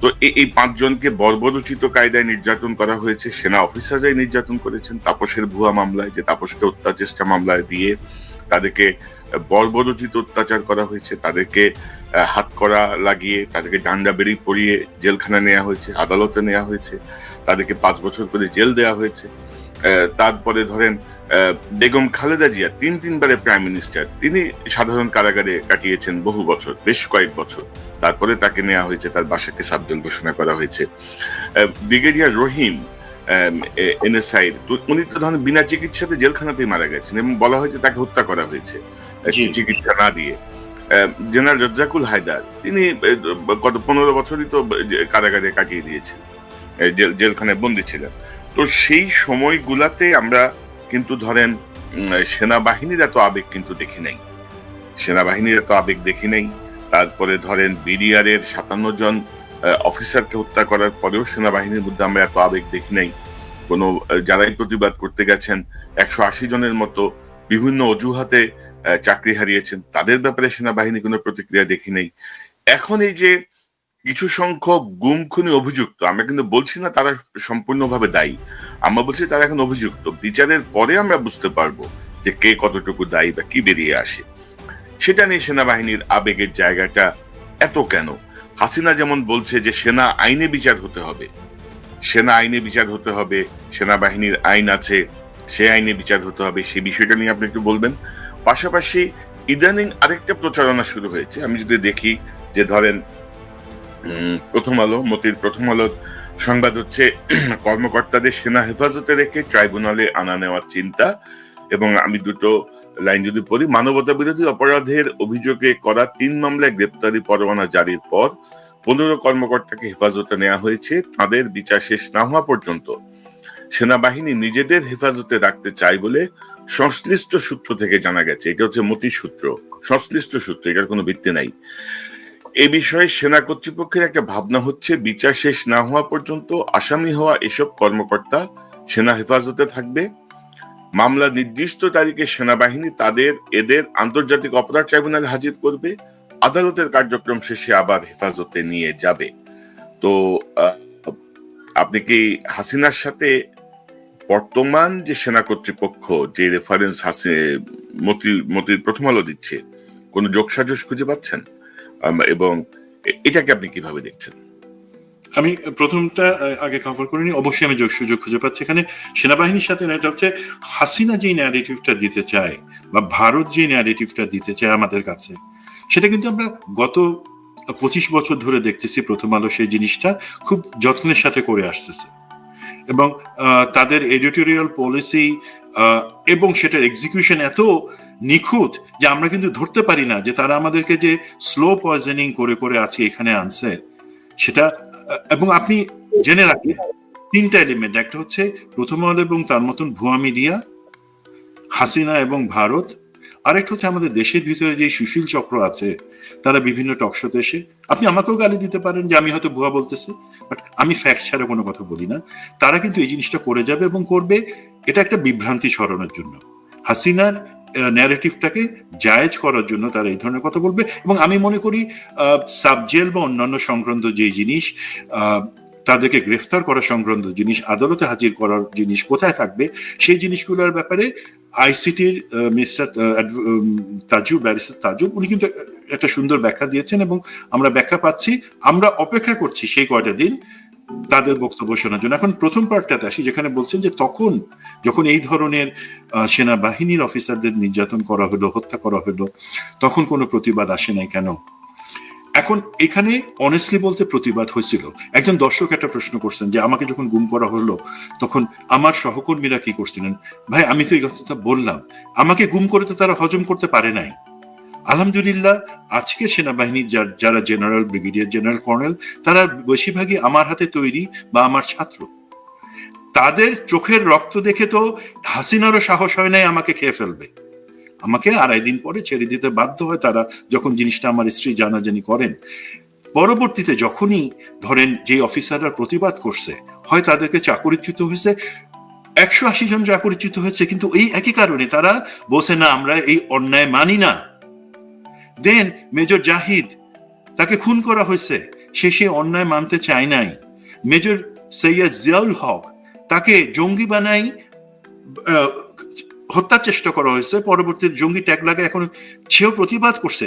তো এই- পাঁচজনকে বর্বরোচিত কায়দায় নির্যাতন করা হয়েছে, সেনা অফিসাররাই নির্যাতন করেছেন, তাপসের ভুয়া মামলায়, যে তাপসকে হত্যা চেষ্টা মামলায় দিয়ে তাদেরকে বর্বরোচিত অত্যাচার করা হয়েছে, তাদেরকে হাত করা লাগিয়ে, তাদেরকে ডান্ডা বেরি পরিয়ে জেলখানা নেওয়া হয়েছে, আদালতে নেওয়া হয়েছে, তাদেরকে পাঁচ বছর করে জেল দেওয়া হয়েছে তারপরে ধরেন বেগম খালেদা জিয়া তিন তিনবারে প্রাইম মিনিস্টার তিনি সাধারণ কারাগারে কাটিয়েছেন বহু বছর বেশ কয়েক বছর। তারপরে তাকে নেওয়া হয়েছে তার বাসাকে সাবজেল ঘোষণা করা হয়েছে। ব্রিগেডিয়ার রহিম এনএসআই উনি তো ধরেন বিনা চিকিৎসাতে জেলখানাতেই মারা গেছেন এবং বলা হয়েছে তাকে হত্যা করা হয়েছে চিকিৎসা না দিয়ে। জেনারেল রজ্জাকুল হায়দার তিনি গত পনেরো বছরই তো কারাগারে কাটিয়ে দিয়েছেন জেলখানায় বন্দী ছিলেন। তো সেই সময়গুলাতে আমরা কিন্তু ধরেন সেনাবাহিনীর এত আবেগ কিন্তু দেখি নাই। সেনাবাহিনীর এত আবেগ দেখি নাই। তারপরে ধরেন, বিডিআরের সাতান্ন জন অফিসারকে হত্যা করার পরেও সেনাবাহিনীর মধ্যে আমরা এত আবেগ দেখি নাই। কোনো যারাই প্রতিবাদ করতে গেছেন, একশো আশি জনের মতো বিভিন্ন অজুহাতে চাকরি হারিয়েছেন, তাদের ব্যাপারে সেনাবাহিনী কোনো প্রতিক্রিয়া দেখি নাই। এখন এই যে কিছু সংখ্যক গুম খুনি অভিযুক্ত, আমরা কিন্তু বলছি না তারা সম্পূর্ণভাবে দায়ী, আমরা বলছি তারা এখন অভিযুক্ত। বিচারের পরে আমরা বুঝতে পারব যে কে কতটুকু দায়ী বা কি বেরিয়ে আসে। সেটা নিয়ে সেনাবাহিনীর আবেগের জায়গাটা এত কেন? হাসিনা যেমন বলছে যে সেনা আইনে বিচার হতে হবে। সেনা আইনে বিচার হতে হবে, সেনাবাহিনীর আইন আছে, সে আইনে বিচার হতে হবে সেই বিষয়টা নিয়ে আপনি একটু বলবেন। পাশাপাশি ইদানিং আরেকটা প্রচারণা শুরু হয়েছে, আমি যদি দেখি যে ধরেন প্রথম আলো, মতির প্রথম আলোর সংবাদ হচ্ছে, কর্মকর্তাদের সেনা হেফাজতে রেখে ট্রাইব্যুনালে আনা নেওয়ার চিন্তা এবং আমি দুটো লাইন যদি পড়ি, মানবতা বিরোধী অপরাধের অভিযোগে করা তিন মামলায় গ্রেপ্তারি পরোয়ানা জারির পর পনেরো কর্মকর্তাকে হেফাজতে নেওয়া হয়েছে। তাদের বিচার শেষ না হওয়া পর্যন্ত সেনাবাহিনী নিজেদের হেফাজতে রাখতে চায় বলে সংশ্লিষ্ট সূত্র থেকে জানা গেছে। এটা হচ্ছে মতি সূত্র। সংশ্লিষ্ট সূত্র, এটার কোনো ভিত্তি নাই। এ বিষয়ে সেনা কর্তৃপক্ষের একটা ভাবনা হচ্ছে, বিচার শেষ না হওয়া পর্যন্ত আসামি হওয়া এসব কর্মকর্তা সেনা হেফাজতে থাকবে। মামলা নির্দিষ্ট তারিখে সেনাবাহিনী তাদের, এদের আন্তর্জাতিক অপরাধ ট্রাইব্যুনালে হাজির করবে। আদালতের কার্যক্রম শেষে আবার হেফাজতে নিয়ে যাবে। তো আপনি কি হাসিনার সাথে বর্তমান যে সেনা কর্তৃপক্ষ, যে রেফারেন্স হাসি মতি মতির প্রথম আলো দিচ্ছে, কোনো যোগসাজশ খুঁজে পাচ্ছেন? এবং এটাকে আপনি কীভাবে দেখছেন? আমি প্রথমটা আগে কভার করে নিই অবশ্যই আমি যোগ, সুযোগ খুঁজে পাচ্ছি এখানে। সেনাবাহিনীর সাথে এটা হচ্ছে, হাসিনা যে ন্যারেটিভটা দিতে চায়, বা ভারত যে ন্যারেটিভটা দিতে চায় আমাদের কাছে, সেটা কিন্তু আমরা গত পঁচিশ বছর ধরে দেখতেছি প্রথম আলো সেই জিনিসটা খুব যত্নের সাথে করে আসতেছে। এবং তাদের এডিটোরিয়াল পলিসি এবং সেটার এক্সিকিউশন এত নিখুঁত যে আমরা কিন্তু ধরতে পারি না যে তারা আমাদেরকে যে স্লো পয়জনিং করে করে আজকে এখানে আনছে, সেটা, এবং আপনি জেনে রাখেন, তিনটা এলিমেন্ট একটা হচ্ছে প্রথম আলো এবং তার মতন ভুয়া মিডিয়া হাসিনা এবং ভারত, আরেকটা হচ্ছে আমাদের দেশের ভিতরে যে সুশীল চক্র আছে, তারা বিভিন্ন টকশোতে এসে, আপনি আমাকেও গালি দিতে পারেন যে আমি হয়তো ভুয়া বলতেছি বাট আমি ফ্যাক্ট ছাড়া কোনো কথা বলি না, তারা কিন্তু এই জিনিসটা করে যাবে এবং করবে, এটা একটা বিভ্রান্তি সরানোর জন্য। হাসিনার ন্যারেটিভটাকে জায়েজ করার জন্য তারা এই ধরনের কথা বলবে। এবং আমি মনে করি সাবজেল বা অন্যান্য সংক্রান্ত যে জিনিস তাদেরকে গ্রেফতার করা সংক্রান্ত জিনিস, আদালতে হাজির করার জিনিস কোথায় থাকবে, সেই জিনিসগুলোর ব্যাপারে আইসিটির মিস্টার তাজু ব্যারিস্টার তাজু, উনি কিন্তু একটা সুন্দর ব্যাখ্যা দিয়েছেন এবং আমরা ব্যাখ্যা পাচ্ছি। আমরা অপেক্ষা করছি সেই কয়টা দিন তাদের বক্তব্য শোনার জন্য। এখন প্রথম পার্টটাতে আসি, যেখানে বলছেন যে তখন যখন এই ধরনের সেনাবাহিনীর অফিসারদের নির্যাতন করা হলো, হত্যা করা হলো, তখন কোনো প্রতিবাদ আসে নাই কেন? এখন এখানে অনেস্টলি বলতে প্রতিবাদ হয়েছিল। একজন দর্শক একটা প্রশ্ন করছেন যে আমাকে যখন গুম করা হলো, তখন আমার সহকর্মীরা কি করছিলেন? ভাই, আমি তো এই কথাটা বললাম। আমাকে গুম করে তো তারা হজম করতে পারে নাই। আলহামদুলিল্লাহ, আজকে সেনাবাহিনীর যার- জেনারেল, ব্রিগেডিয়ার জেনারেল কর্নেল, তারা বেশিরভাগই আমার হাতে তৈরি বা আমার ছাত্র। তাদের চোখের রক্ত দেখে তো হাসিনারও সাহস হয় নাই আমাকে খেয়ে ফেলবে। আমাকে আড়াই দিন পরে ছেড়ে দিতে বাধ্য হয় তারা যখন জিনিসটা আমার স্ত্রী জানাজানি করেন। পরবর্তীতে যখনই ধরেন যে অফিসাররা প্রতিবাদ করছে, হয় তাদেরকে চাকরিচ্যুত হয়েছে, একশো আশি জন চাকরিচ্যুত হয়েছে, কিন্তু এই একই কারণে তারা বসে না, আমরা এই অন্যায় মানি না। দেন মেজর জাহিদ তাকে খুন করা হয়েছে। সে সে অন্যায় মানতে চায় নাই। মেজর সৈয়দ জিয়াউল হক তাকে জঙ্গি বানাই হত্যার চেষ্টা করা হয়েছে। পরবর্তীতে জঙ্গি ট্যাগ লাগে এখন সেও প্রতিবাদ করছে।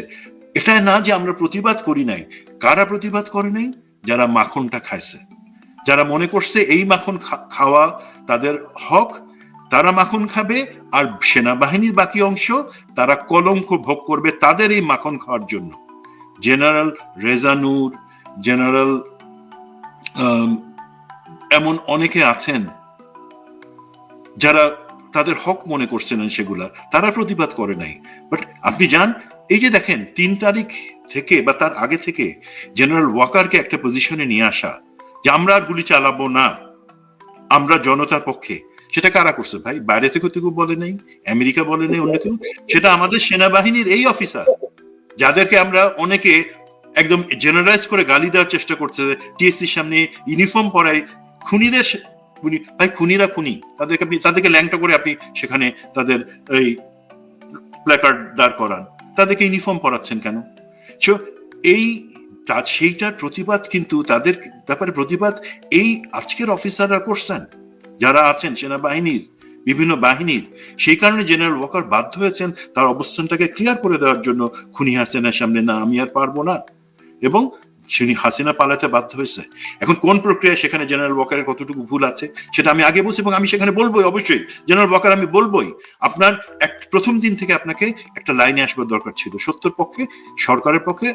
এটা না যে আমরা প্রতিবাদ করি নাই। কারা প্রতিবাদ করে নাই? যারা মাখনটা খাইছে। যারা মনে করছে এই মাখন খাওয়া তাদের হক তারা মাখন খাবে, আর সেনাবাহিনীর বাকি অংশ তারা কলঙ্ক ভোগ করবে তাদের এই মাখন খাওয়ার জন্য। জেনারেল রেজানুর জেনারেল এমন অনেকে আছেন যারা তাদের হক মনে করছিলেন সেগুলা। তারা প্রতিবাদ করে নাই। বাট আপনি যান, এই যে দেখেন, তিন তারিখ থেকে বা তার আগে থেকে জেনারেল ওয়াকারকে একটা পজিশনে নিয়ে আসা যে আমরা আর গুলি চালাবো না, আমরা জনতার পক্ষে। সেটা কারা করছে ভাই? বাইরে থেকে তো কেউ বলে নাই, আমেরিকা বলে নাই, অন্য কেউ। সেটা আমাদের সেনাবাহিনীর এই অফিসার যাদেরকে আমরা অনেকে একদম জেনারেলাইজ করে গালি দেওয়ার চেষ্টা করছে টিএসসির সামনে ইউনিফর্ম পরাই খুনিদের খুনি ভাই, খুনিরা খুনি। তাদেরকে আপনি তাদেরকে ল্যাংটা করে আপনি সেখানে তাদের এই প্ল্যাকার্ড দাঁড় করান। তাদেরকে ইউনিফর্ম পরাচ্ছেন কেন? সো এই সেইটার প্রতিবাদ কিন্তু তাদের ব্যাপারে প্রতিবাদ এই আজকের অফিসাররা করছেন। যারা আছেন সেনাবাহিনীর, বিভিন্ন বাহিনীর, সেই কারণে জেনারেল ওয়াকার বাধ্য হয়েছেন তার অবস্থানটাকে ক্লিয়ার করে দেওয়ার জন্য খুনি হাসিনার সামনে না, আমি আর পারব না। এবং তিনি হাসিনা পালাতে বাধ্য হয়েছে। এখন কোন প্রক্রিয়া সেখানে জেনারেল ওয়াকারের কতটুকু ভুল আছে, সেটা আমি আগে বলছি এবং আমি সেখানে বলবোই অবশ্যই। জেনারেল ওয়াকার আমি বলবোই, আপনার এক, প্রথম দিন থেকে আপনাকে একটা লাইনে আসবার দরকার ছিল। সত্যের পক্ষে, সরকারের পক্ষে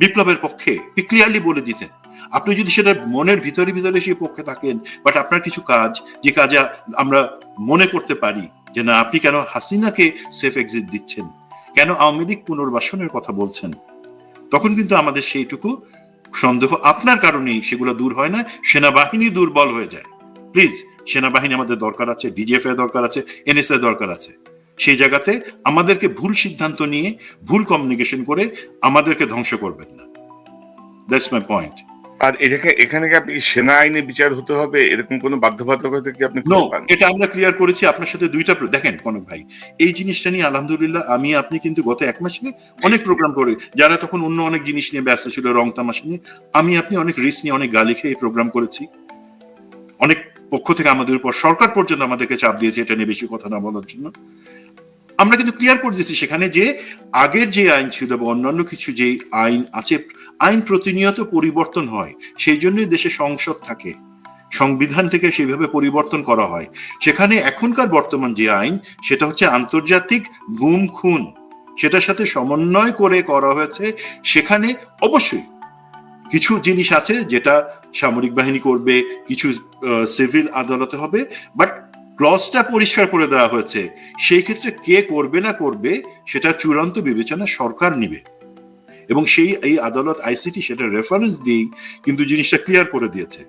বিপ্লবের পক্ষে ক্লিয়ারলি বলে দিতেন। আপনি যদি সেটা মনের ভিতরে ভিতরে সেই পক্ষে থাকেন বাট আপনার কিছু কাজ, যে কাজে আমরা মনে করতে পারি যে না, আপনি কেন হাসিনাকে সেফ এক্সিট দিচ্ছেন? কেন আওয়ামী লীগ পুনর্বাসনের কথা বলছেন? তখন কিন্তু আমাদের সেইটুকু সন্দেহ আপনার কারণেই সেগুলো দূর হয় না, সেনাবাহিনী দুর্বল হয়ে যায়। প্লিজ সেনাবাহিনী আমাদের দরকার আছে ডিজিএফ এর দরকার আছে এনএসএ দরকার আছে। সেই জায়গাতে আমাদেরকে ভুল সিদ্ধান্ত নিয়ে, ভুল কমিউনিকেশন করে আমাদেরকে ধ্বংস করবেন না। দ্যাটস মাই পয়েন্ট আর এটাকে এখানে কি আপনি সেনা আইনে বিচার হতে হবে? এরকম কোনো বাধ্যবাধকতা কি আপনি নো এটা আমরা ক্লিয়ার করেছি। আপনার সাথে দুইটা দেখেন কনক ভাই এই জিনিসটা নিয়ে আলহামদুলিল্লাহ আমি আপনি কিন্তু গত এক মাসে অনেক প্রোগ্রাম করে যারা তখন অন্য অনেক জিনিস নিয়ে ব্যস্ত ছিল রং তামাশা নিয়ে আমি আপনি অনেক রিস্ক নিয়ে অনেক গালি খেয়ে প্রোগ্রাম করেছি। অনেক পক্ষ থেকে আমাদের উপর সরকার পর্যন্ত আমাদেরকে চাপ দিয়েছে এটা নিয়ে বেশি কথা না বলার জন্য। আমরা কিন্তু ক্লিয়ার করে দিচ্ছি সেখানে যে আগের যে আইন ছিল বা অন্যান্য কিছু যে আইন আছে, আইন প্রতিনিয়ত পরিবর্তন হয়। সেই জন্যই দেশে সংসদ থাকে। সংবিধান থেকে সেইভাবে পরিবর্তন করা হয়। সেখানে এখনকার বর্তমান যে আইন, সেটা হচ্ছে আন্তর্জাতিক গুম, খুন। সেটার সাথে সমন্বয় করে করা হয়েছে। সেখানে অবশ্যই কিছু জিনিস আছে যেটা সামরিক বাহিনী করবে, কিছু সিভিল আদালতে হবে। বাট ক্লসটা পরিষ্কার করে দেওয়া হয়েছে। সেই ক্ষেত্রে কে করবে না করবে, সেটা চূড়ান্ত বিবেচনা সরকার নিবে। এবং সেই এই আদালত আইসিটি সেটা রেফারেন্স দিয়েই কিন্তু জিনিসটা ক্লিয়ার করে দিয়েছে।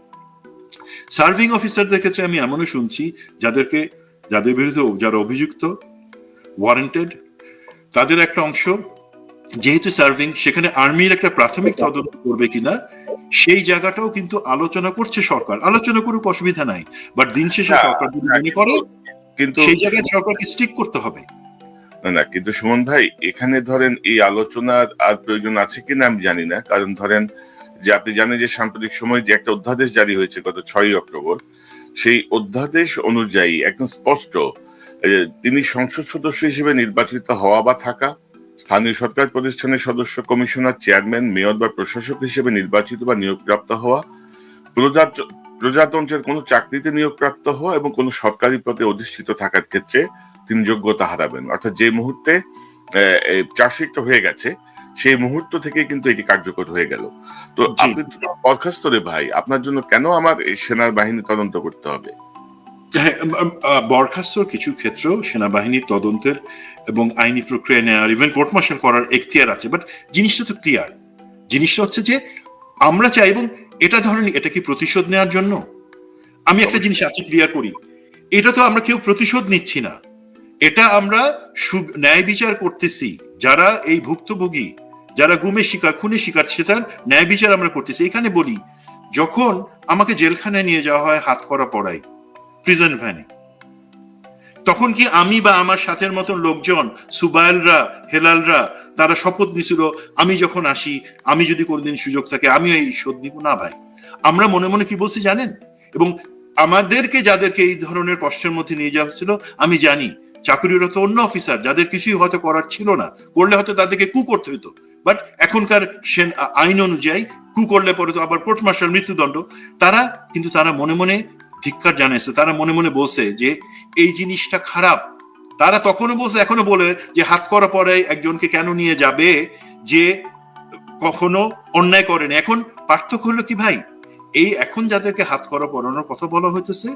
সার্ভিং অফিসারদের ক্ষেত্রে আমি এমনও শুনছি, যাদেরকে, যাদের বিরুদ্ধে যারা অভিযুক্ত ওয়ারেন্টেড তাদের একটা অংশ যেহেতু সার্ভিং সেখানে আর্মির একটা প্রাথমিক তদন্ত করবে কিনা সেই জায়গাটাও কিন্তু আলোচনা করছে সরকার। আলোচনা করুক অসুবিধা নাই। বাট দিন শেষে সরকার যদি মনে করে কিন্তু সেই জায়গায় সরকারকে স্টিক করতে হবে। না না কিন্তু সুমন ভাই এখানে ধরেন এই আলোচনার আর প্রয়োজন আছে কিনা আমি জানি না। কারণ ধরেন যে আপনি জানেন যে সাম্প্রতিক সময় যে একটা অধ্যাদেশ জারি হয়েছে গত ছয়ই অক্টোবর সেই অধ্যাদেশ অনুযায়ী একদম স্পষ্ট তিনি সংসদ সদস্য হিসেবে নির্বাচিত হওয়া বা থাকা স্থানীয় সরকার প্রতিষ্ঠানের সদস্য কমিশনার চেয়ারম্যান মেয়র বা প্রশাসক হিসেবে নির্বাচিত বা নিয়োগপ্রাপ্ত হওয়া প্রজাতন্ত্রের কোনো চাকরিতে নিয়োগপ্রাপ্ত হওয়া এবং কোনো সরকারি পদে অধিষ্ঠিত থাকার ক্ষেত্রে তিনি যোগ্যতা হারাবেন। অর্থাৎ যে মুহূর্তে চার্জশিটটা হয়ে গেছে সেই মুহূর্ত থেকে কিন্তু এটি কার্যকর হয়ে গেল। তো। আপনি বরখাস্ত রে ভাই আপনার জন্য কেন আমার এই সেনার বাহিনী তদন্ত করতে হবে? হ্যাঁ উম, উম, বরখাস্ত কিছু ক্ষেত্রেও সেনাবাহিনীর তদন্তের এবং আইনি প্রক্রিয়া নেওয়ার ইভেন কোর্ট মার্শাল করার এখতিয়ার আছে বাট জিনিসটা তো ক্লিয়ার জিনিসটা হচ্ছে যে আমরা চাই এবং এটা ধরেন এটা কি প্রতিশোধ নেওয়ার জন্য? আমি একটা জিনিস আছে ক্লিয়ার করি। এটা তো আমরা কেউ প্রতিশোধ নিচ্ছি না। এটা আমরা ন্যায় বিচার করতেছি। যারা এই ভুক্তভোগী যারা গুমের শিকার খুনের শিকার সেটার ন্যায় বিচার আমরা করতেছি। এখানে বলি যখন আমাকে জেলখানায় নিয়ে যাওয়া হয় হাত করা পড়াই প্রিজন ভ্যানে তখন কি আমি বা আমার সাথের মতন লোকজন সুবাইলরা হেলালরা, তারা শপথ নিছিল, আমি যখন আসি, আমি যদি কোনোদিন সুযোগ থাকে আমি এই শোধ দিব না ভাই। আমরা মনে মনে কি বলছি জানেন? এবং আমাদেরকে যাদেরকে এই ধরনের কষ্টের মধ্যে নিয়ে যাওয়া হচ্ছিল আমি জানি, চাকরিরত অন্য অফিসার, যাদের কিছুই হয়তো করার ছিল না, করলে হয়তো তাদেরকে কু করতে হতো বাট এখনকার সেন আইন অনুযায়ী, কু করলে পরে তো আবার কোর্ট মার্শাল মৃত্যুদণ্ড। তারা, কিন্তু তারা মনে মনে ধিক্কার জানাইছে, তারা মনে মনে বলছে যে, এই জিনিসটা খারাপ। তারা তখনও বলছে এখনও বলে যে, হাত করা পরে একজনকে কেন নিয়ে যাবে যে কখনো অন্যায় করেন এখন পার্থক্য হলো কি ভাই? এই এখন যাদেরকে হাত করা পড়ানোর কথা বলা হইতেছে,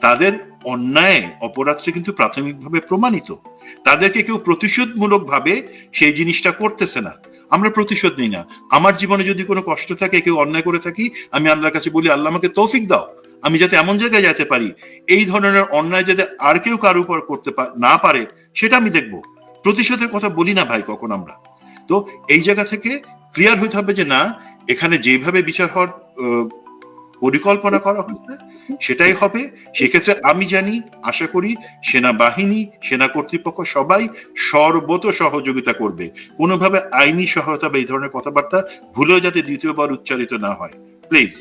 তাদের অন্যায় অপরাধটা কিন্তু প্রাথমিকভাবে প্রমাণিত। তাদেরকে কেউ প্রতিশোধমূলক ভাবে সেই জিনিসটা করতেছে না। আমরা প্রতিশোধ নিই না। আমার জীবনে যদি কোনো কষ্ট থাকে, কেউ অন্যায় করে থাকি, আমি আল্লাহর কাছে বলি, আল্লাহ আমাকে তৌফিক দাও। আমি যাতে এমন জায়গায় যেতে পারি, এই ধরনের অন্যায় যাতে আর কেউ কারও উপর করতে না পারে, সেটা আমি দেখব। প্রতিশোধের কথা বলি না ভাই কখন আমরা। তো এই জায়গা থেকে ক্লিয়ার হইতে হবে যে না, এখানে যেভাবে বিচার হওয়ার পরিকল্পনা করা হয়েছে, সেটাই হবে। সেক্ষেত্রে আমি জানি, আশা করি, সেনাবাহিনী, সেনা কর্তৃপক্ষ সবাই সর্বত সহযোগিতা করবে। কোনোভাবে আইনি সহায়তা বা এই ধরনের কথাবার্তা ভুলেও যাতে দ্বিতীয়বার উচ্চারিত না হয়। Please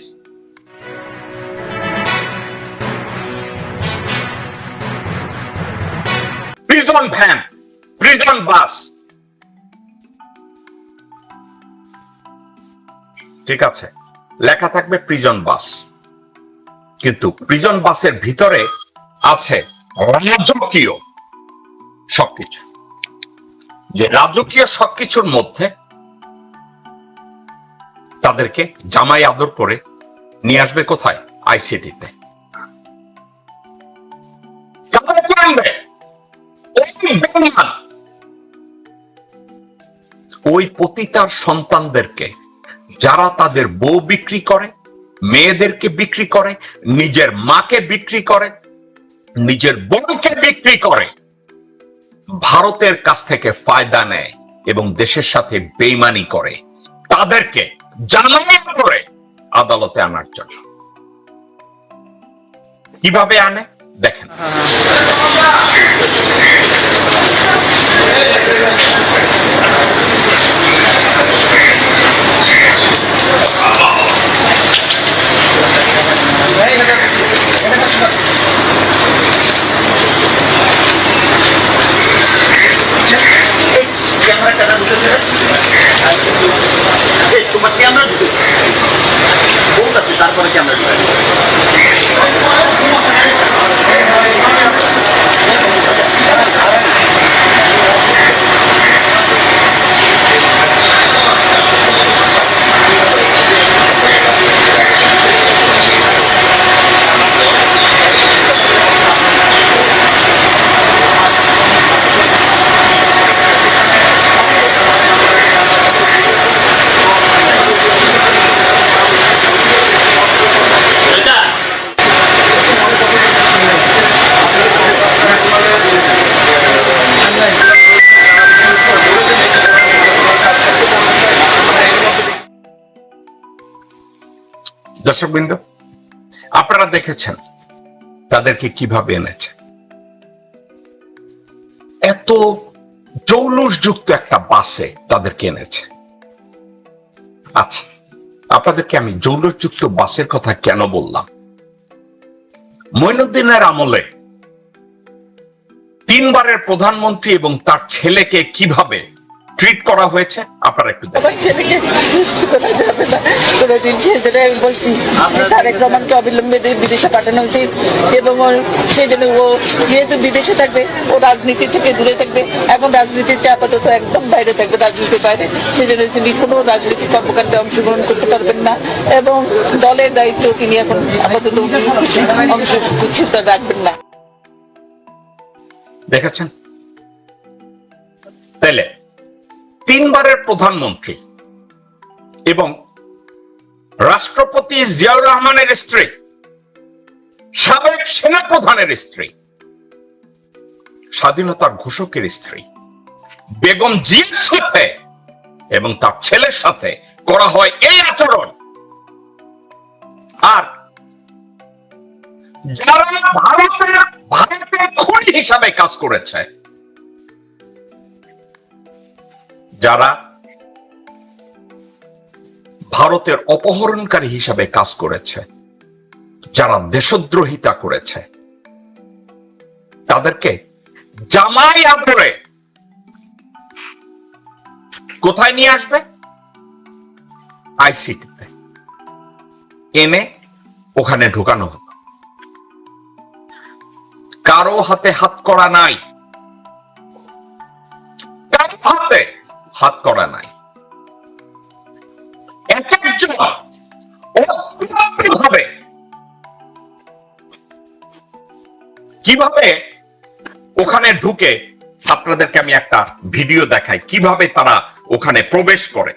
prison van prison bus ঠিক আছে, লেখা থাকবে প্রিজন বাস কিন্তু প্রিজন বাসের ভিতরে আছে রাজকীয় সবকিছু। যে রাজকীয় সবকিছুর মধ্যে তাদেরকে জামাই আদর করে নিয়ে আসবে কোথায়? আইসিটিতে ওই পতিতার সন্তানদেরকে, যারা তাদের বউ বিক্রি করে, মেয়েদেরকে বিক্রি করে, নিজের মাকে বিক্রি করে, নিজের বোনকে বিক্রি করে, ভারতের কাছ থেকে ফায়দা নেয় এবং দেশের সাথে বেইমানি করে, তাদেরকে জানানো করে আদালতে আনার জন্য। কীভাবে আনে? দেখেন। তোমার ক্যামেরা ঢুকেছে বহুত আছে তারপরে ক্যামেরা ঢুকেছে এটা দর্শকবৃন্দ, আপনারা দেখেছেন তাদেরকে কীভাবে এনেছে। এত জৌলুসযুক্ত একটা বাসে তাদেরকে এনেছে। আচ্ছা আপনাদেরকে আমি জৌলুসযুক্ত বাসের কথা কেন বললাম? মইনুদ্দিনের আমলে তিনবারের প্রধানমন্ত্রী এবং তার ছেলেকে কীভাবে ট্রিট করা হয়েছে আপনারা একটু দেখেন। আমার ছেলেকে সুস্থ করা যাবে না। কোনোদিন সেজন্য আমি বলছি যে তারেক রহমানকে অবিলম্বে বিদেশে পাঠানো উচিত এবং ওর- সেই জন্য ও যেহেতু বিদেশে থাকবে ও রাজনীতি থেকে দূরে থাকবে এখন রাজনীতিতে আপাতত একদম বাইরে থাকবে রাজনীতির বাইরে। সেই জন্য তিনি কোনো রাজনৈতিক কর্মকাণ্ডে অংশগ্রহণ করতে পারবেন না এবং দলের দায়িত্ব তিনি এখন আপাতত অংশ উচ্ছিত রাখবেন না। দেখেছেন তাহলে তিনবারের প্রধানমন্ত্রী এবং রাষ্ট্রপতি জিয়াউর রহমানের স্ত্রী, সাবেক সেনা প্রধানের স্ত্রী, স্বাধীনতার ঘোষকের স্ত্রী, বেগম জিয়ার সাথে এবং তার ছেলের সাথে করা হয় এই আচরণ। আর যারা ভারতের ভারতের খুনি হিসাবে কাজ করেছে যারা ভারতের অপহরণকারী হিসাবে কাজ করেছে, যারা দেশদ্রোহিতা করেছে, তাদেরকে জামাই আদরে কোথায় নিয়ে আসবে? আইসিটিতে। এনে ওখানে ঢুকানো হবে কারও হাতে হাত করা নাই। কারও হাতে হাত করা নাই। কীভাবে ওখানে ঢুকে আপনাদেরকে আমি একটা ভিডিও দেখাই, কীভাবে তারা ওখানে প্রবেশ করে।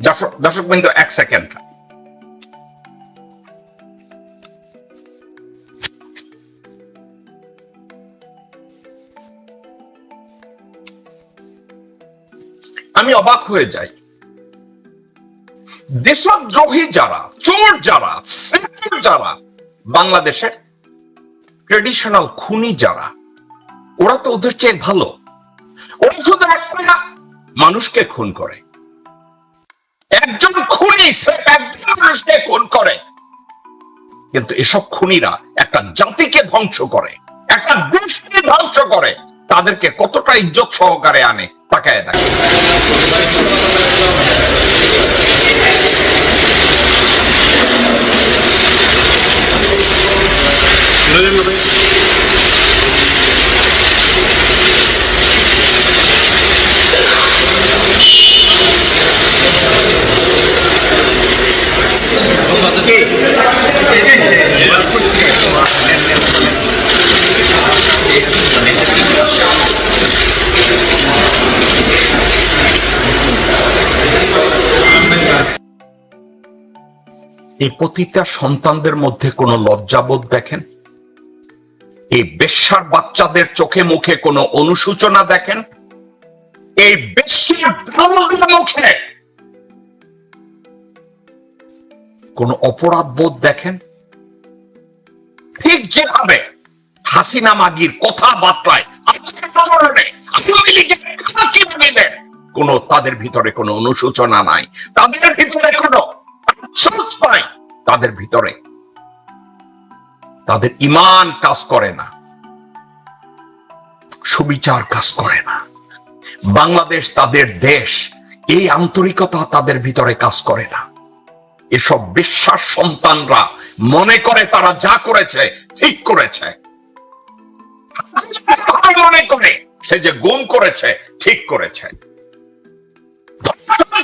দর্শক বিন্দু এক সেকেন্ড। আমি অবাক হয়ে যাই। দেশদ্রোহী যারা, চোর যারা যারা, বাংলাদেশের ট্রেডিশনাল খুনি যারা, ওরা তো ওদের চেয়ে ভালো। ওরা শুধু একটা মানুষকে খুন করে। খুনি সে একজন মানুষকে খুন করে। কিন্তু এসব খুনিরা একটা জাতিকে ধ্বংস করে একটা দেশকে ধ্বংস করে তাদেরকে কতটা ইজ্জত সহকারে আনে তাকায় দেখে এই প্রতিটা সন্তানদের মধ্যে কোনো লজ্জাবোধ দেখেন? এই বেশ্যার বাচ্চাদের চোখে মুখে কোনো অনুসূচনা দেখেন? এই বেশ্যার মুখে কোন অপরাধ বোধ দেখেন? ঠিক যেভাবে হাসিনা মাগির আওয়ামী লীগের কোন তাদের ভিতরে কোনো অনুশোচনা নাই, তাদের ভিতরে কোনো আফসোস নাই তাদের ভিতরে। তাদের ইমান কাজ করে না। সুবিচার কাজ করে না। বাংলাদেশ তাদের দেশ, এই আন্তরিকতা তাদের ভিতরে কাজ করে না। এসব বিশ্বাস সন্তানরা মনে করে তারা যা করেছে, ঠিক করেছে। মনে করে সে যে গুম করেছে, ঠিক করেছে।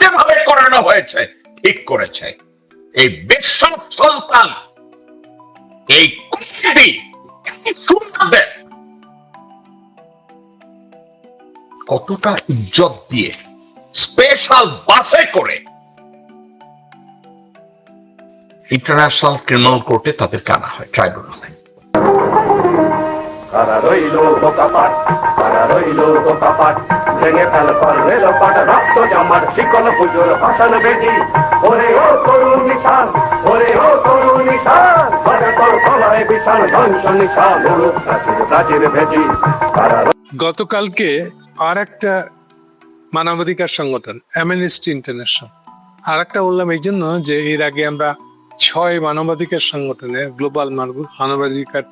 যেভাবে করানো হয়েছে, ঠিক করেছে। এই বিশ্ব সন্তান, এই সুন্দর কতটা ইজ্জত দিয়ে স্পেশাল বাসে করে ইন্টারন্যাশনাল ক্রিমিনাল কোর্টে তাদেরকে আনা হয় ট্রাইব্যুনালে ভেঙে ফেল পাট রক্ত জামার শিকল পুজোর ভাষণ বেদি ওরে গতকালকে আর একটা মানবাধিকার সংগঠন অ্যামনেস্টি ইন্টারন্যাশনাল আর একটা বললাম এই জন্য যে এর আগে আমরা ছয় মানবাধিকার সংগঠনে গ্লোবাল মানবাধিকার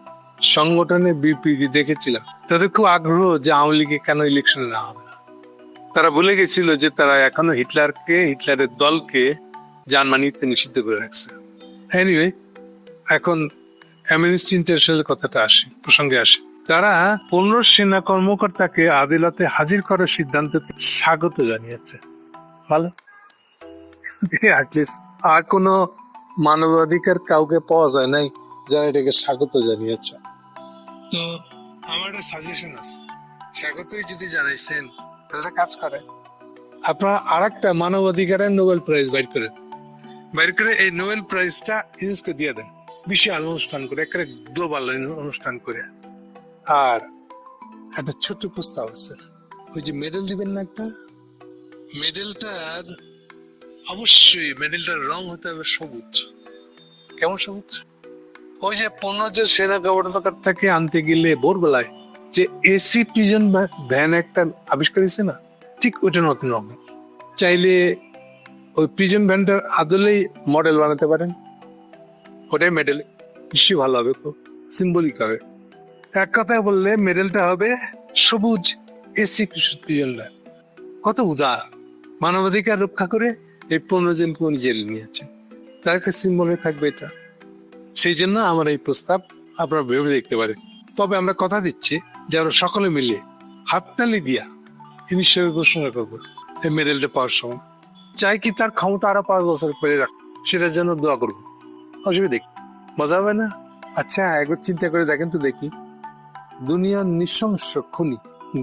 সংগঠনে বিপিডি দেখেছিলাম। তাদের খুব আগ্রহ যে আওয়ামী লীগে কেন ইলেকশনে না হবে। না তারা ভুলে গেছিল যে তারা এখনও হিটলারকে, হিটলারের দলকে জার্মানিতে নিষিদ্ধ করে রাখছে। এনিওয়ে এখন অ্যামনেস্টি ইন্টারন্যাশনাল কথাটা আসে, প্রসঙ্গে আসে। তারা পনেরো সেনা কর্মকর্তাকে আদালতে হাজির করার সিদ্ধান্ত স্বাগত জানিয়েছে। ভালো? আর কোনো মানবাধিকার কাউকে পাওয়া যায় নাই যারা এটাকে স্বাগত জানিয়েছে। তো, আমার একটা সাজেশন আছে। স্বাগতই যদি জানাইছেন, তাহলে কাজ করে আপনারা আর একটা মানবাধিকারের নোবেল প্রাইজ বাইর করেন। বাইর করে এই নোবেল প্রাইজটা ইউনেস্কো দিয়ে দেন। বিশাল অনুষ্ঠান করে একটা গ্লোবাল অনুষ্ঠান করে। আর একটা ছোট্ট প্রস্তাব আছে। ওই যে মেডেল দিবেন না একটা? মেডেলটার অবশ্যই মেডেলটার রং হতে হবে সবুজ। কেমন সবুজ? ওই যে পনেরো যে সেনা গভর্নর থেকে আনতে গেলে ভোরবেলায় যে এসি প্রিজন ভ্যান একটা আবিষ্কার হয়েছে না, ঠিক ওইটা নতুন রঙ চাইলে ওই প্রিজন ভ্যানটার আদলেই মডেল বানাতে পারেন। ওটাই মেডেল নিশ্চয়ই ভালো হবে, খুব সিম্বলিক হবে। এক কথায় বললে মেডেলটা হবে সবুজ এসি প্রিজন কত উদার। মানবাধিকার রক্ষা করে এই পনেরো জন কোন জেলে নিয়েছে। তার একটা সিম্বলে থাকবে এটা। সেই জন্য আমার এই প্রস্তাব আপনারা ভেবে দেখতে পারেন। তবে আমরা কথা দিচ্ছি যে আমরা সকলে মিলে হাততালি দিয়া এই বিষয়ে ঘোষণা করব এই মেডেলটা পাওয়ার সময়। চাই কি তার ক্ষমতা আরও পাঁচ বছর পেরে রাখ সেটার জন্য দোয়া করব। অসুবিধা দেখি মজা হবে না আচ্ছা একবার চিন্তা করে দেখেন তো দেখি দুনিয়ার নৃশংস খুনি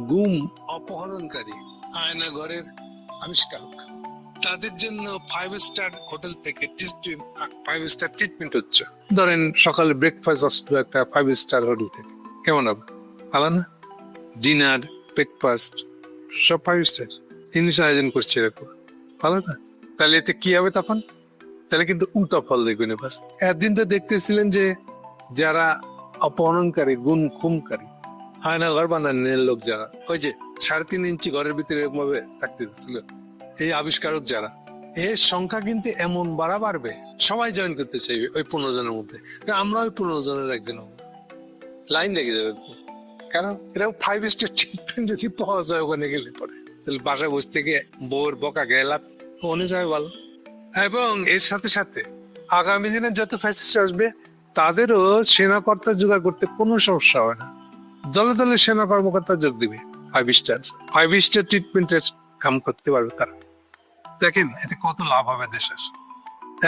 গুম অপহরণকারী আয়না ঘরের আবিষ্কারক তাদের জন্য ফাইভ স্টার হোটেল থেকে ফাইভ স্টার ট্রিটমেন্ট হচ্ছে ধরেন সকালে ব্রেকফাস্ট আসলো একটা ফাইভ স্টার হোটেল থেকে কেমন হবে? ভালো না? ডিনার ব্রেকফাস্ট সব ফাইভ স্টার জিনিস আয়োজন করছে এরকম। ভালো না? তাহলে এতে কি হবে তখন? তাহলে কিন্তু উল্টা ফল দেখবেন এবার একদিন তো দেখতেছিলেন যে যারা অপহরণকারী গুণ খুমকারী হায়না ঘর বানানোর লোক যারা, ওই যে সাড়ে তিন ইঞ্চি ঘরের ভিতরে এরকম ভাবে থাকতে ছিল এই আবিষ্কারক যারা, এর সংখ্যা কিন্তু এমন বাড়া বাড়বে, সবাই জয়েন করতে চাইবে ওই পনেরো জনের মধ্যে আমরা ওই পনেরো জনের একজন লাইন লেগে যাবে কারণ এটা ফাইভ স্টার ট্রিটমেন্ট যদি পাওয়া যায় ওখানে গেলে পরে, তাহলে বাসায় বসে থেকে বোর বকা গেলাম মনে যাবে ভালো। এবং এর সাথে সাথে আগামী দিনে যত ফ্যাসিস্ট আসবে, তাদেরও সেনা কর্তা জোগাড় করতে কোনো সমস্যা হবে না। দলে দলে সেনা কর্মকর্তা যোগ দিবে ফাইভ স্টার ফাইভ স্টার ট্রিটমেন্টের কাম করতে পারবে তারা। দেখেন, এতে কত লাভ হবে দেশের।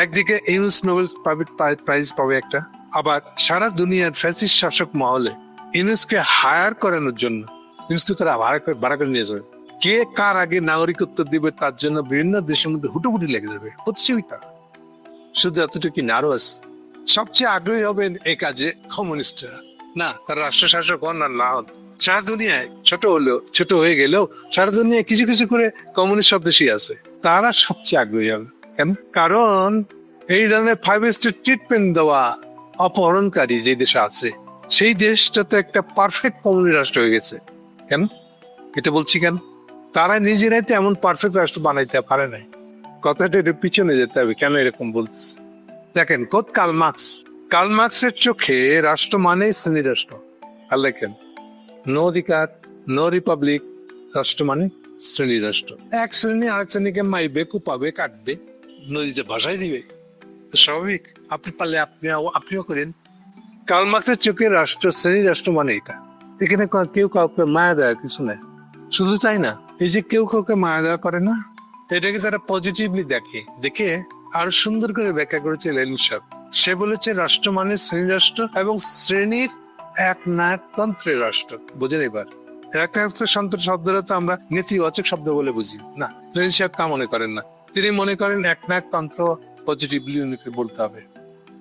একদিকে ইউনুস নোবেল প্রাইজ পাবে একটা, আবার সারা দুনিয়ার ফ্যাসিস্ট শাসক মহলে ইউনুসকে হায়ার করানোর জন্য, ইউনুসকে তারা ভাড়া করে ভাড়া করে নিয়ে যাবে। কে কার আগে নাগরিকত্ব দিবে তার জন্য বিভিন্ন দেশের মধ্যে হুটোপুটি লেগে যাবে? ওইটা শুধু এতটুকু আরও আছে? সবচেয়ে আগ্রহী হবেন এই কাজে কমিউনিস্টরা। না, তারা রাষ্ট্র শাসক হন আর না হন। সারা দুনিয়ায় ছোট হলেও, ছোট হয়ে গেলেও সারা দুনিয়ায় কিছু কিছু করে কমিউনিস্ট সব দেশই আছে। তারা সবচেয়ে আগ্রহী হবে। কেন? কারণ এই ধরনের ফাইভ স্টার ট্রিটমেন্ট দেওয়া অপহরণকারী যে দেশে আছে, সেই দেশটা তো একটা পারফেক্ট কমিউনিস্ট রাষ্ট্র হয়ে গেছে। কেন? এটা বলছি কেন? তারা নিজেরাই তো এমন পারফেক্ট রাষ্ট্র বানাইতে পারে নাই। কথাটা একটু পিছনে যেতে হবে, কেন এরকম বলতেছে? দেখেন কোত কাল মার্কস? কাল চোখে রাষ্ট্র মানেই শ্রেণি রাষ্ট্র। আর লেখেন, নো অধিকার, নো রিপাবলিক, রাষ্ট্র মানে শ্রেণি রাষ্ট্র। এক শ্রেণি আরেক শ্রেণীকে মাইবে, কুপাবে, কাটবে, নদীতে ভাসাই দিবে। স্বাভাবিক, আপনি পারলে আপনি আপনিও করেন। কাল মার্কসের চোখে রাষ্ট্র শ্রেণি রাষ্ট্র মানে এটা। এখানে কেউ কাউকে মায়া দেওয়ার কিছু নাই। শুধু তাই না, এই যে কেউ কাউকে মায়া দেওয়া করে না, এটাকে তারা পজিটিভলি দেখে। দেখে আরও সুন্দর করে ব্যাখ্যা করেছে সাহেব। সে বলেছে, রাষ্ট্র মানে শ্রেণি রাষ্ট্র এবং শ্রেণির এক নায়কতন্ত্রের রাষ্ট্র। বোঝেন এবার। এক নায়কতন্ত্র শব্দটা তো আমরা নেতিবাচক শব্দ বলে বুঝি। না, লেনিন সাহেব কা মনে করেন না। তিনি মনে করেন, এক নায়কতন্ত্র পজিটিভলি উনিকে বলতে হবে।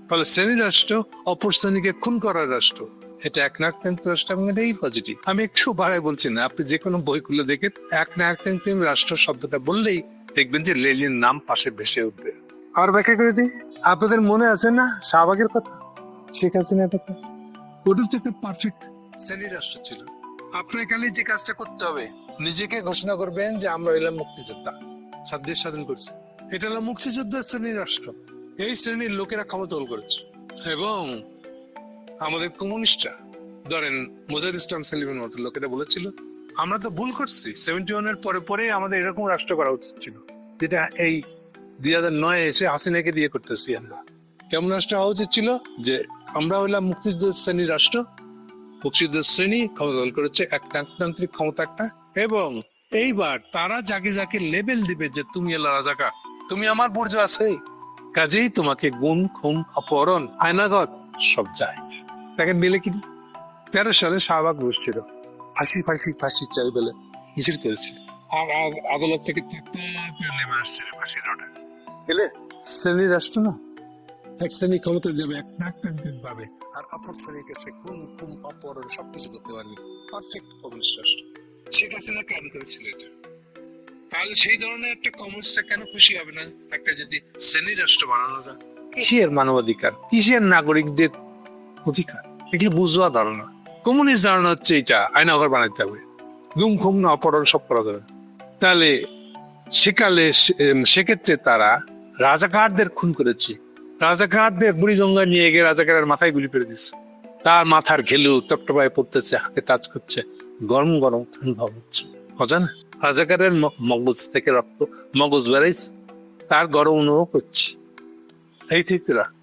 ফলে শ্রেণি রাষ্ট্র অপর শ্রেণীকে খুন করার রাষ্ট্র। এটা এক নায়কতন্ত্র রাষ্ট্র এবং এটাই পজিটিভ আমি একটু বাড়াই বলছি না আপনি যে কোনো বই খুলে দেখেন এক নায়কতন্ত্র রাষ্ট্র শব্দটা বললেই দেখবেন যে লেলির নাম পাশে ভেসে উঠবে। আর ব্যাখ্যা করে দিই আপনাদের মনে আছে না শাহবাগের কথা? শেখ হাসিনার কথা? ওটা তো একটা পারফেক্ট শ্রেণি রাষ্ট্র ছিল। আপনার খালি যে কাজটা করতে হবে নিজেকে ঘোষণা করবেন যে আমরা হইলাম মুক্তিযোদ্ধা দেশ স্বাধীন করছি। এটা হলো মুক্তিযোদ্ধার শ্রেণির রাষ্ট্র। এই শ্রেণির লোকেরা ক্ষমতা করেছে। এবং আমাদের কমিউনিস্টরা। ধরেন মোজার ইসলাম সেলিমের মতো লোকেরা বলেছিল, আমরা তো ভুল করছি। সেভেন্টি ওয়ানের পরে পরে আমাদের এরকম রাষ্ট্র করা উচিত ছিল, যেটা এই দুই হাজার নয় এসে হাসিনাকে দিয়ে করতেছি আমরা। কেমন রাষ্ট্র হওয়া উচিত ছিল? যে আমরা হইলাম মুক্তিযুদ্ধ শ্রেণির রাষ্ট্র মুক্তিযুদ্ধ শ্রেণি ক্ষমতা করেছে এক নাটতান্ত্রিক ক্ষমতা একটা। এবং এইবার তারা যাকে যাকে লেবেল দিবে যে, তুমি এলা রাজাকা তুমি আমার বর্জ আছে। কাজেই তোমাকে গুণ খুন, অপহরণ আয়নাগত সব যায়। দেখেন মেলে কি তেরো সালে শাহবাগ বসছিল। ফাঁসি ফাঁসি ফাঁসি চাই বলে মিছিল করেছিল। আর আদালত থেকে নেমে আসছিল ফাঁসির এলে শ্রেণি রাষ্ট্র না? এক শ্রেণি ক্ষমতা যাবে, এক নাক টানতে পাবে। আর অপর শ্রেণীকে সে খুন খুন, অপহরণ সবকিছু করতে পারবে। পারফেক্ট কমিউনিস্ট রাষ্ট্র। শেখ হাসিনা কেন করেছিল এটা? তাহলে সেই ধরনের একটা কমিউনিস্টটা কেন খুশি হবে না? একটা যদি শ্রেণি রাষ্ট্র বানানো যায়। কিসের মানবাধিকার কিসের নাগরিকদের অধিকার। এগুলো বুঝোয়া ধারণা। কমিউনিস্ট ধারণা হচ্ছে এটা আইনাগর বানাইতে হবে। গুম, খুম, না অপহরণ, সব করা যাবে। তাহলে সেকালে সেক্ষেত্রে তারা রাজাকারদের খুন করেছে। রাজাকারদের বুড়িগঙ্গা নিয়ে গিয়ে রাজাকারের মাথায় গুলি করে দিচ্ছে তার মাথার ঘেলু টপটপায় পড়তেছে, হাতে টাচ করছে, গরম গরম ঠান্ডা হচ্ছে। মজা না রাজাকারের মগজ থেকে রক্ত, মগজ বেড়াইছে তার গরম অনুভব করছে এই রাষ্ট্র।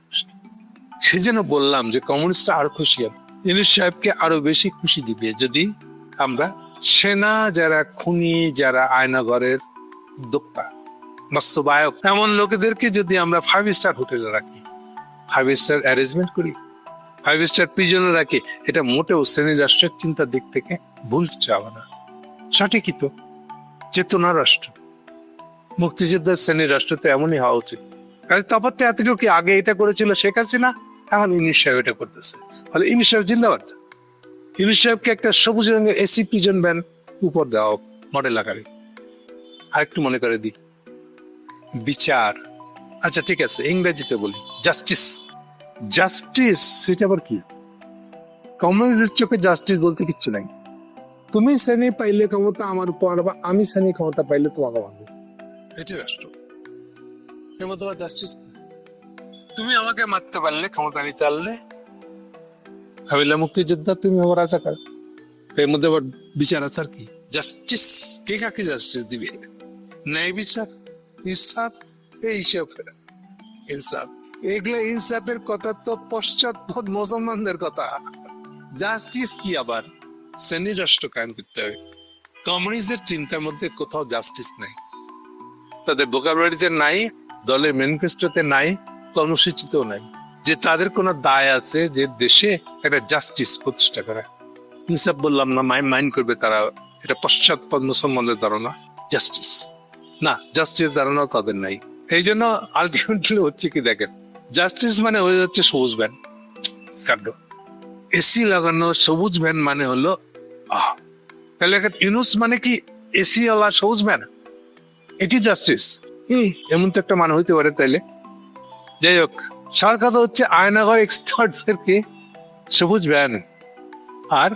সেই জন্য বললাম যে কমিউনিস্টরা আরও খুশি হবে। ইউনুস সাহেবকে আরও বেশি খুশি দিবে যদি আমরা সেনা, যারা খুনি, যারা আয়নাগরের উদ্যোক্তা, বাস্তবায়ক, এমন লোকেদেরকে যদি আমরা ফাইভ স্টার হোটেলে রাখি ফাইভ স্টার অ্যারেঞ্জমেন্ট করি ফাইভ স্টার পিজনে রাখি, এটা মোটেও শ্রেণি রাষ্ট্রের চিন্তার দিক থেকে ভুল চাওয়া না। সঠিকই তো, চেতনা রাষ্ট্র। মুক্তিযোদ্ধার শ্রেণি রাষ্ট্র তো এমনই হওয়া উচিত। কাজে তফাৎ এতটুকু কি আগে এটা করেছিল শেখ হাসিনা? এখন ইউনিশ সাহেব এটা করতেছে। ফলে ইউনিশ সাহেব জিন্দাবাদ? ইউনিশ সাহেবকে একটা সবুজ রঙের এসি পিজন ভ্যান উপর দেওয়া হোক মডেল আকারে। আরেকটু মনে করে দিই। বিচার। আচ্ছা ঠিক আছে, ইংরেজিতে বলি। জাস্টিস। জাস্টিস, সেটা আবার কি? কমিউনিস্টের চোখে জাস্টিস বলতে কিচ্ছু নাই। তুমি শ্রেণি পাইলে ক্ষমতা আমার উপর বা আমি শ্রেণি ক্ষমতা পাইলে তোমাকে মানবো। এটি রাষ্ট্র। এর মধ্যে কি? তুমি আমাকে মারতে পারলে, ক্ষমতা নিতে পারলে। ভাবিলে মুক্তিযোদ্ধা, তুমি আমার রাজাকার এর মধ্যে আবার বিচার আচার কি? জাস্টিস কে কাকে জাস্টিস দিবে? ন্যায় বিচার, ইনসাফ এইসব ইনসাফ। এগুলো ইনসাফের কথা তো পশ্চাৎপদ মুসলমানদের কথা। জাস্টিস কি আবার? শ্রেণি রাষ্ট্র কায়েম করতে হবে। কমিউনিস্টদের চিন্তার মধ্যে কোথাও জাস্টিস নাই। তাদের বোকাবাড়িতে নাই দলের ম্যানিফেস্টোতে নাই, কর্মসূচিতেও নাই। যে তাদের কোনো দায় আছে যে দেশে একটা জাস্টিস প্রতিষ্ঠা করা। হিসাব বললাম না মাইন্ড মাইন্ড করবে তারা। এটা পশ্চাৎপদ মুসলমানদের ধারণা, জাস্টিস। না জাস্টিস ধারণা তাদের নাই। এই জন্য আলটিমেটলি হচ্ছে কি দেখেন, জাস্টিস মানে হয়ে যাচ্ছে সবুজ ভ্যান, কাণ্ড। এসি লাগানো সবুজ ভ্যান মানে হলো, আহ। তাহলে ইউনুস মানে কি এসি ওয়ালা সবুজ ভ্যান? এটি জাস্টিস। এমন তো একটা মানে হইতে পারে তাইলে। যাই হোক সরকার তো হচ্ছে আয়নাগর এক্সপার্টদেরকে সবুজ ভ্যান আর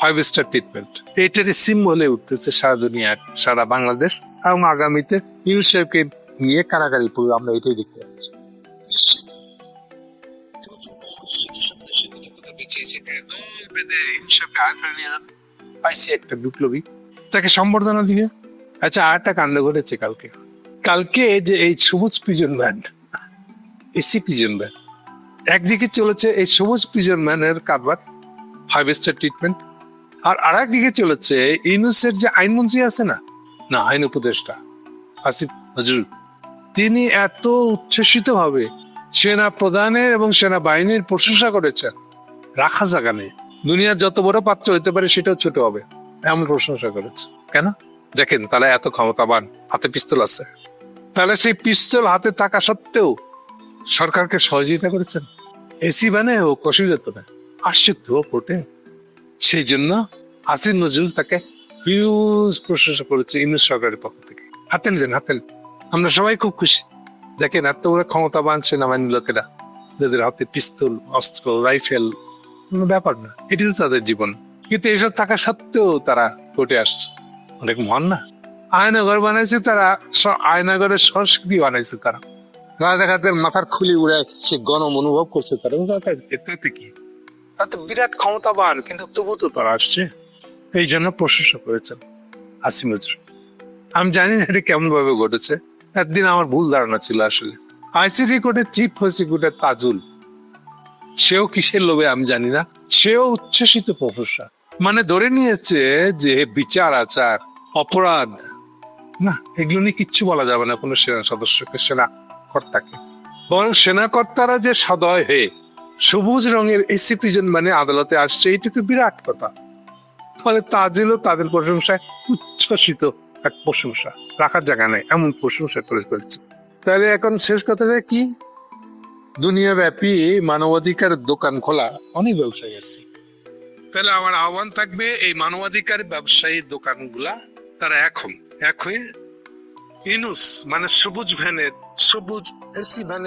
ফাইভ স্টার ট্রিটমেন্ট এটারই সিম বলে উঠতেছে সারা দুনিয়ার, সারা বাংলাদেশ এবং আগামীতে ইউনুস সাহেবকে নিয়ে কারাগারি পুরো আমরা এটাই দেখতে পাচ্ছি। একটা বিপ্লবী। তাকে সম্বর্ধনা দিবে। আচ্ছা আর একটা কাণ্ড ঘটেছে কালকে। কালকে যে এই সবুজ prison van AC prison van একদিকে চলেছে এই সবুজ পিজন ভ্যানের কারবার ফাইভ স্টার ট্রিটমেন্ট আর আর একদিকে চলেছে ইউনুসের যে আইনমন্ত্রী আছে না না, আইন উপদেষ্টা, আসিফ নজরুল, তিনি এত উচ্ছ্বসিত ভাবে সেনা প্রধানের এবং সেনা বাহিনীর প্রশংসা করেছেন, রাখা জায়গা নেই, দুনিয়ার যত বড় পাত্র হইতে পারে সেটাও ছোট হবে, এমন প্রশংসা করেছে, কেন? দেখেন, তারা এত ক্ষমতাবান, হাতে পিস্তল আছে। তাহলে সেই পিস্তল হাতে থাকা সত্ত্বেও সরকারকে সহযোগিতা করেছেন? এসি মানে হোক, অসুবিধা তো না। আসছে তো কোর্টে সেই জন্য আসিফ নজরুল তাকে হিউজ প্রশংসা করেছে ইউনুস সরকারের পক্ষ থেকে। হাতে দেন হাতে আমরা সবাই খুব খুশি। দেখেন, এত বড় ক্ষমতাবান সেনাবাহিনীর লোকেরা, যাদের হাতে পিস্তল, অস্ত্র, রাইফেল, কোনো ব্যাপার না। এটি তো তাদের জীবন। কিন্তু এসব থাকা সত্ত্বেও তারা কোর্টে আসছে। অনেক মহান না? আয়নাঘর বানাইছে তারা আয়নাঘরের সংস্কৃতি বানাইছে তারা। রাজাঘাটের মাথার খুলি উড়ায় সে গণম অনুভব করছে তারা। তাতে- কি? তাতে বিরাট ক্ষমতাবান, কিন্তু তবু তো তারা আসছে। এই জন্য প্রশংসা করেছেন আসিম আমি জানি না এটা কেমন ভাবে ঘটেছে। একদিন আমার ভুল ধারণা ছিল আসলে। আইসিডি কোর্টের চিফ প্রসিকিউটর তাজুল। সেও কিসের লোভে আমি জানি না। সেও উচ্ছ্বসিত প্রফেসর। মানে ধরে নিয়েছে যে বিচার, আচার, অপরাধ না, এগুলো নিয়ে কিচ্ছু বলা যাবে না কোনো সেনা সদস্যকে, সেনা কর্তাকে। বরং সেনাকর্তারা যে সদয় হয়ে সবুজ রঙের এসি প্রিজন মানে আদালতে আসছে, এটি তো বিরাট কথা। ফলে তাজিলও তাদের প্রশংসায় উচ্ছ্বসিত এক প্রশংসা। রাখার জায়গা নেই, এমন প্রশংসা করে ফেলছে। তাহলে এখন শেষ কথাটা কি? দুনিয়াব্যাপী মানবাধিকার দোকান খোলা অনেক ব্যবসায়ী আছে। তাহলে আমার আহ্বান থাকবে, এই মানবাধিকার ব্যবসায়ী দোকানগুলা তারা এখন এক হয়ে ইনুস মানে সবুজ ভ্যানের সবুজ এসি ভ্যানের